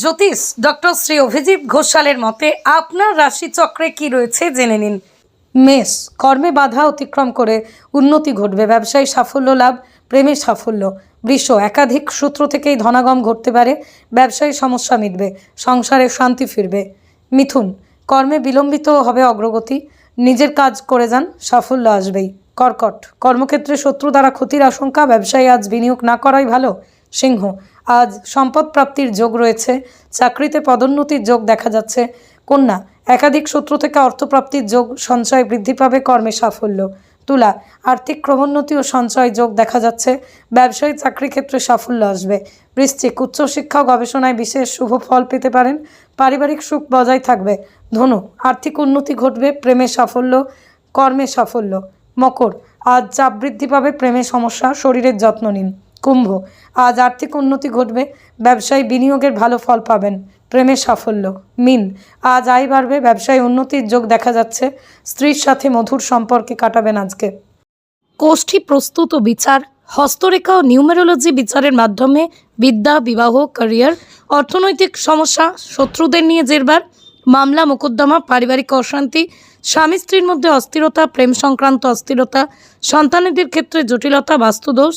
জ্যোতিষ doctor Shri Abhijit ঘোষালের মতে, আপনার রাশিচক্রে কি রয়েছে জেনে নিন। মেষ, কর্মে বাধা অতিক্রম করে উন্নতি ঘটবে। ব্যবসায়ী সাফল্য লাভ, প্রেমে সাফল্য। বৃষ, একাধিক সূত্র থেকেই ধনাগম ঘটতে পারে। ব্যবসায়ী সমস্যা মিটবে, সংসারে শান্তি ফিরবে। মিথুন, কর্মে বিলম্বিত হবে অগ্রগতি। নিজের কাজ করে যান, সাফল্য আসবেই। কর্কট, কর্মক্ষেত্রে শত্রু দ্বারা ক্ষতির আশঙ্কা। ব্যবসায়ী আজ বিনিয়োগ না করাই ভালো। সিংহ আজ সম্পদ প্রাপ্তির যোগ রয়েছে, চাকরিতে পদোন্নতির যোগ দেখা যাচ্ছে। কন্যা, একাধিক সূত্র থেকে অর্থপ্রাপ্তির যোগ সঞ্চয় বৃদ্ধি পাবে কর্মে সাফল্য। তুলা, আর্থিক ক্রমোন্নতি ও সঞ্চয় যোগ দেখা যাচ্ছে। ব্যবসায়ী চাকরি ক্ষেত্রে সাফল্য আসবে। বৃশ্চিক উচ্চশিক্ষা ও গবেষণায় বিশেষ শুভ ফল পেতে পারেন। পারিবারিক সুখ বজায় থাকবে। ধনু, আর্থিক উন্নতি ঘটবে প্রেমে সাফল্য, কর্মে সাফল্য। মকর, আজ চাপ বৃদ্ধি পাবে প্রেমে সমস্যা, শরীরের যত্ন নিন। কুম্ভ। আজ আর্থিক উন্নতি ঘটবে, ব্যবসায়ী বিনিয়োগের ভালো ফল পাবেন। প্রেমে সাফল্য। মিন, আজ আয় বাড়বে, ব্যবসায় উন্নতির যোগ দেখা যাচ্ছে। স্ত্রীর সাথে মধুর সম্পর্কে কাটাবেন আজকে। কোষ্ঠী প্রস্তুত ও বিচার। হস্তরেখা ও নিউমেরোলজি বিচারের মাধ্যমে বিদ্যা, বিবাহ, ক্যারিয়ার, অর্থনৈতিক সমস্যা, শত্রুদের নিয়ে জেরবার, মামলা, মোকদ্দমা, পারিবারিক অশান্তি, স্বামী স্ত্রীর মধ্যে অস্থিরতা, প্রেম সংক্রান্ত অস্থিরতা, সন্তানেদের ক্ষেত্রে জটিলতা, বাস্তুদোষ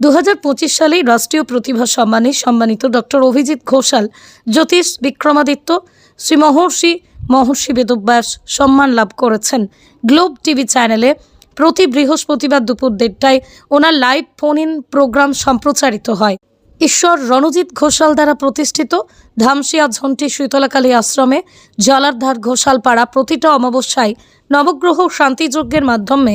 দু সালেই রাষ্ট্রীয় প্রতিভা সম্মানে সম্মানিত ডক্টর অভিজিৎ ঘোষাল, জ্যোতিষ বিক্রমাদিত্য, শ্রী মহর্ষি মহর্ষি বেদব্যাস সম্মান লাভ করেছেন। গ্লোব টিভি চ্যানেলে প্রতি বৃহস্পতিবার দুপুর দেড়টায় ওনার লাইভ ফোন ইন প্রোগ্রাম সম্প্রচারিত হয়। ঈশ্বর রণজিৎ ঘোষাল দ্বারা প্রতিষ্ঠিত ধামসিয়া ঝন্টি শীতলাকালী আশ্রমে জলারধার ঘোষাল পাড়া প্রতিটা অমাবস্যায় নবগ্রহ শান্তিযজ্ঞের মাধ্যমে